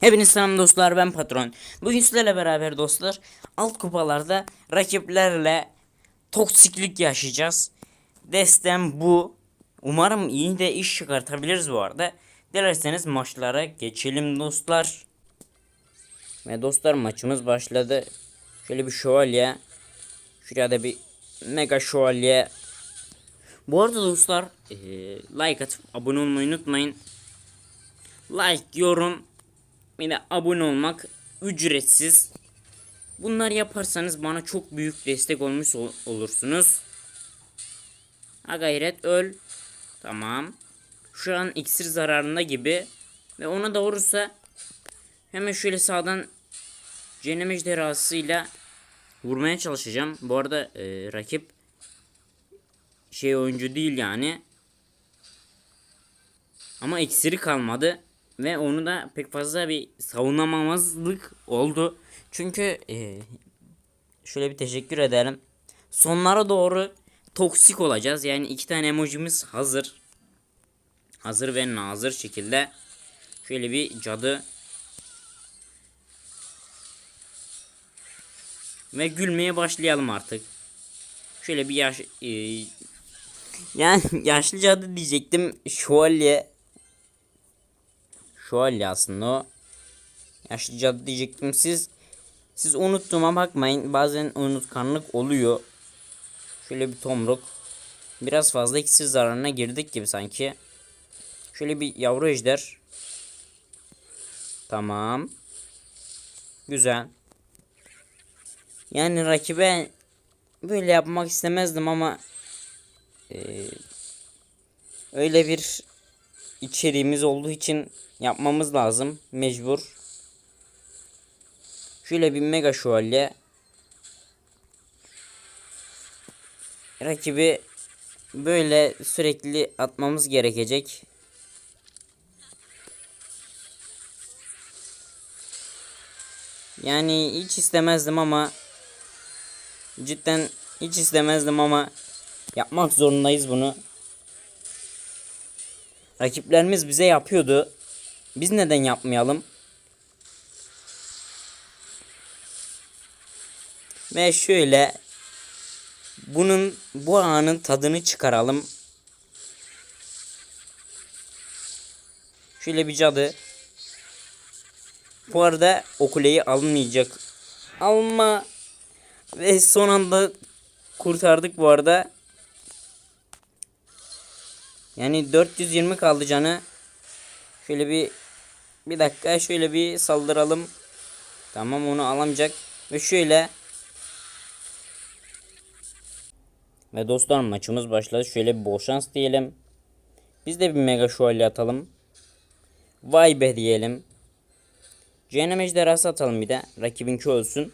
Hepiniz selam dostlar ben patron. Bugün sizlerle beraber dostlar alt kupalarda rakiplerle toksiklik yaşayacağız. Destem bu. Umarım iyi de iş çıkartabiliriz bu arada. Dilerseniz maçlara geçelim dostlar. Ve dostlar maçımız başladı. Şöyle bir şövalye. Şuraya da bir mega şövalye. Bu arada dostlar like atıp abone olmayı unutmayın. Like, yorum de abone olmak ücretsiz. Bunları yaparsanız bana çok büyük destek olmuş ol- olursunuz. Ha gayret öl. Tamam. Şu an iksir zararında gibi. Ve ona da vurursa hemen şöyle sağdan cehennem ejderhasıyla vurmaya çalışacağım. Bu arada e, rakip şey oyuncu değil yani. Ama iksiri kalmadı. Ve onu da pek fazla bir savunamamazlık oldu. Çünkü e, şöyle bir teşekkür ederim. Sonlara doğru toksik olacağız. Yani iki tane emojimiz hazır. Hazır ve nazır şekilde. Şöyle bir cadı. Ve gülmeye başlayalım artık. Şöyle bir yaş... e, yani yaşlı cadı diyecektim. Şövalye Şövalye aslında o. Yaşlı cadı diyecektim siz. Siz unuttuğuma bakmayın. Bazen unutkanlık oluyor. Şöyle bir tomruk. Biraz fazla iksir zararına girdik gibi sanki. Şöyle bir yavru ejder. Tamam. Güzel. Yani rakibe böyle yapmak istemezdim ama eee, öyle bir içeriğimiz olduğu için yapmamız lazım. Mecbur. Şöyle bir mega şövalye. Rakibi böyle sürekli atmamız gerekecek. Yani hiç istemezdim ama cidden hiç istemezdim ama yapmak zorundayız bunu. Rakiplerimiz bize yapıyordu. Biz neden yapmayalım? Ve şöyle bunun bu anın tadını çıkaralım. Şöyle bir cadı. Bu arada o kuleyi almayacak. Alma. Ve son anda kurtardık bu arada. Yani 420 kaldı canı. Şöyle bir bir dakika şöyle bir saldıralım. Tamam onu alamayacak. Ve şöyle Ve dostlar maçımız başladı. Şöyle bir bol şans diyelim. Biz de bir mega şövalye atalım. Vay be diyelim. Cehennem ejderhası atalım bir de. Rakibinki ölsün.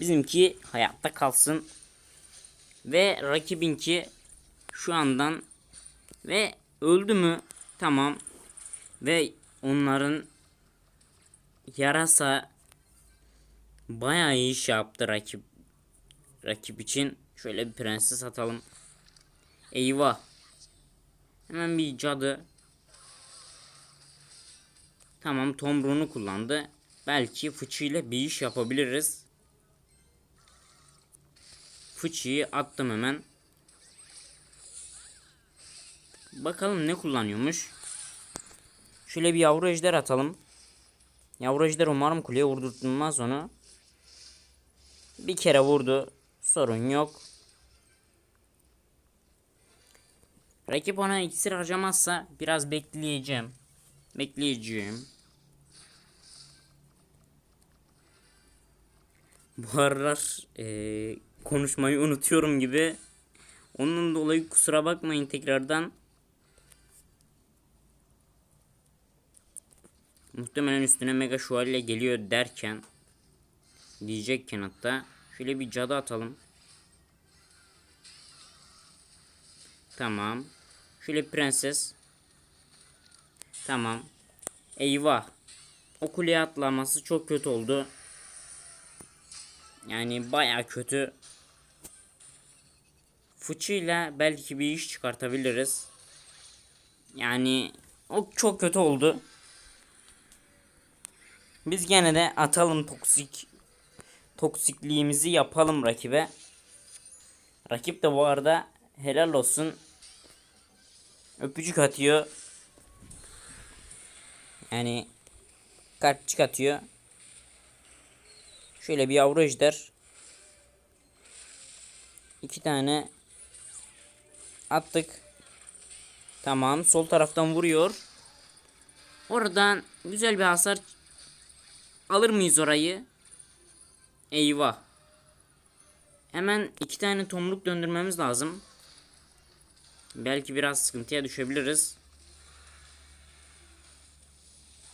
Bizimki hayatta kalsın. Ve rakibinki şu andan ve öldü mü? Tamam. Ve onların yarasa bayağı iyi iş yaptı rakip rakip için. Şöyle bir prenses atalım. Eyvah. Hemen bir cadı. Tamam tomruğunu kullandı. Belki fıçıyla bir iş yapabiliriz. Fıçıyı attım hemen. Bakalım ne kullanıyormuş. Şöyle bir yavru ejder atalım. Yavru ejder umarım kuleye vurdurtmaz onu. Bir kere vurdu. Sorun yok. Rakip ona iksir harcamazsa biraz bekleyeceğim. Bekleyeceğim. Bu aralar eee, konuşmayı unutuyorum gibi. Onun dolayı kusura bakmayın tekrardan. Muhtemelen üstüne mega şövalye geliyor derken diyecekken hatta şöyle bir cadı atalım. Tamam. Şöyle prenses. Tamam. Eyvah. O kuleye atlaması çok kötü oldu. Yani baya kötü. Fıçıyla belki bir iş çıkartabiliriz. Yani o çok kötü oldu. Biz gene de atalım toksik toksikliğimizi yapalım rakibe. Rakip de bu arada helal olsun. Öpücük atıyor. Yani kalpçik atıyor. Şöyle bir yavru ejder. İki tane attık. Tamam. Sol taraftan vuruyor. Oradan güzel bir hasar alır mıyız orayı? Eyvah. Hemen iki tane tomruk döndürmemiz lazım. Belki biraz sıkıntıya düşebiliriz.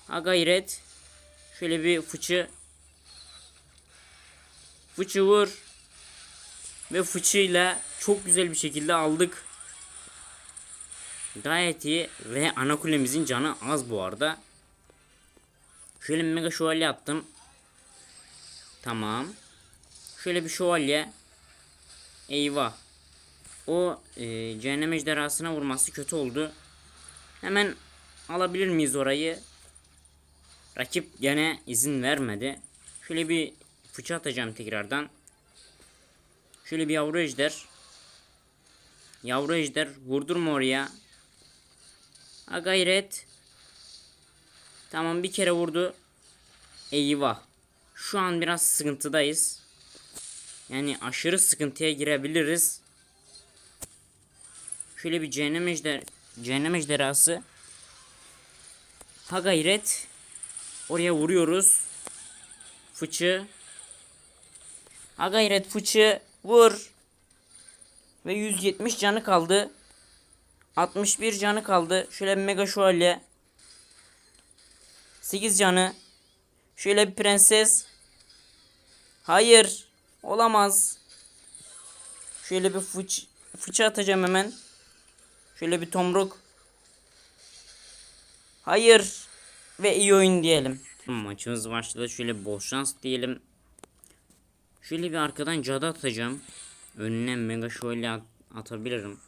Ha gayret. Şöyle bir fıçı. Fıçı vur. Ve fıçıyla çok güzel bir şekilde aldık. Gayet iyi. Ve ana kulemizin canı az bu arada. Şöyle bir mega şövalye attım. Tamam. Şöyle bir şövalye. Eyvah. O e, cehennem ejderhasına vurması kötü oldu. Hemen alabilir miyiz orayı? Rakip gene izin vermedi. Şöyle bir fıça atacağım tekrardan. Şöyle bir yavru ejder. Yavru ejder vurdurma oraya. Ha gayret. Tamam bir kere vurdu. Eyvah. Şu an biraz sıkıntıdayız. Yani aşırı sıkıntıya girebiliriz. Şöyle bir cehennem ejder cehennem ejderhası. Ha gayret. Oraya vuruyoruz. Fıçı. Ha gayret fıçı. Vur. Ve 170 canı kaldı. 61 canı kaldı. Şöyle mega şövalye. 8 canı. Şöyle bir prenses. Hayır. Olamaz. Şöyle bir fıç, fıçı atacağım hemen. Şöyle bir tomruk. Hayır. Ve iyi oyun diyelim. Maçımız başladı. Şöyle bol şans diyelim. Şöyle bir arkadan cadı atacağım. Önüne mega şöyle at atabilirim.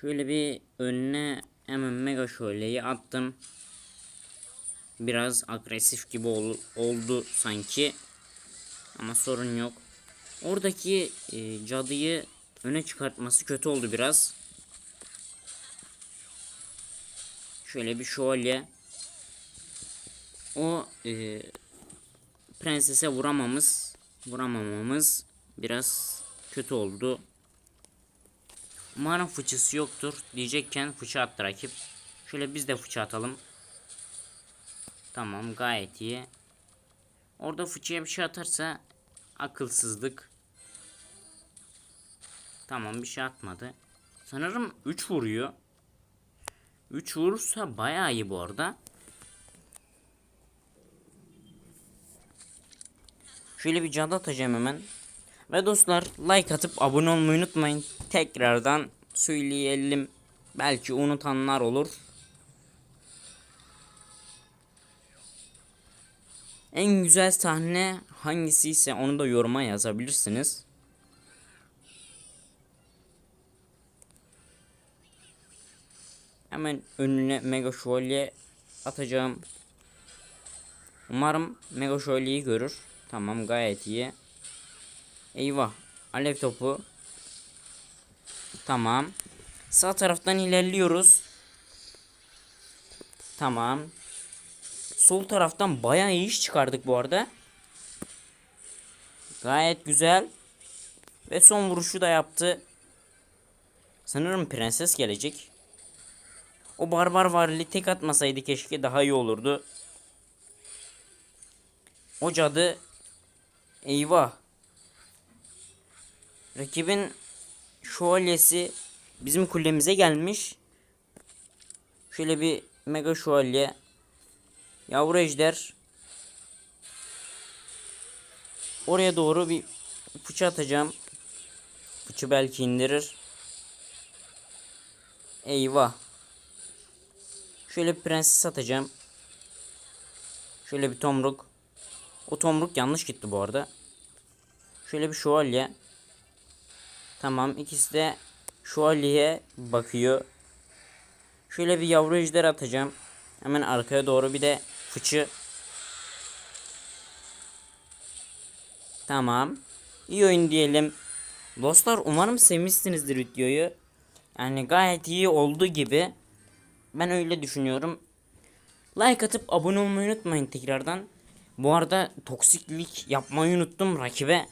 Şöyle bir önüne hemen mega şöleyi attım. Biraz agresif gibi ol oldu sanki. Ama sorun yok. Oradaki e, cadıyı öne çıkartması kötü oldu biraz. Şöyle bir şövalye. O e, prensese vuramamız, vuramamamız biraz kötü oldu. Umarım fıçısı yoktur diyecekken fıçı attı rakip. Şöyle biz de fıçı atalım. Tamam gayet iyi. Orada fıçıya bir şey atarsa akılsızlık. Tamam bir şey atmadı. Sanırım 3 vuruyor. 3 vurursa bayağı iyi bu arada. Şöyle bir cadı atacağım hemen. Ve dostlar like atıp abone olmayı unutmayın. Tekrardan söyleyelim. Belki unutanlar olur. En güzel sahne hangisi ise onu da yoruma yazabilirsiniz. Hemen önüne mega şövalye atacağım. Umarım mega şövalyeyi görür. Tamam gayet iyi. Eyvah. Alev topu. Tamam. Sağ taraftan ilerliyoruz. Tamam. Sol taraftan bayağı iyi iş çıkardık bu arada. Gayet güzel. Ve son vuruşu da yaptı. Sanırım prenses gelecek. O barbar varili tek atmasaydı keşke daha iyi olurdu. O cadı eyvah. Rakibin şövalyesi bizim kulemize gelmiş. Şöyle bir mega şövalye. Yavru ejder. Oraya doğru bir fıçı atacağım. Fıçı belki indirir. Eyvah. Şöyle bir prenses atacağım. Şöyle bir tomruk. O tomruk yanlış gitti bu arada. Şöyle bir şövalye. Tamam ikisi de şövalyeye bakıyor. Şöyle bir yavru ejder atacağım. Hemen arkaya doğru bir de fıçı. Tamam. İyi oyun diyelim. Dostlar umarım sevmişsinizdir videoyu. Yani gayet iyi oldu gibi. Ben öyle düşünüyorum. Like atıp abone olmayı unutmayın tekrardan. Bu arada toksiklik yapmayı unuttum rakibe.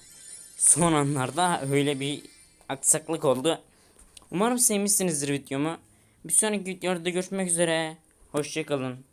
Son anlarda öyle bir aksaklık oldu. Umarım sevmişsinizdir videomu. Bir sonraki videoda görüşmek üzere. Hoşçakalın.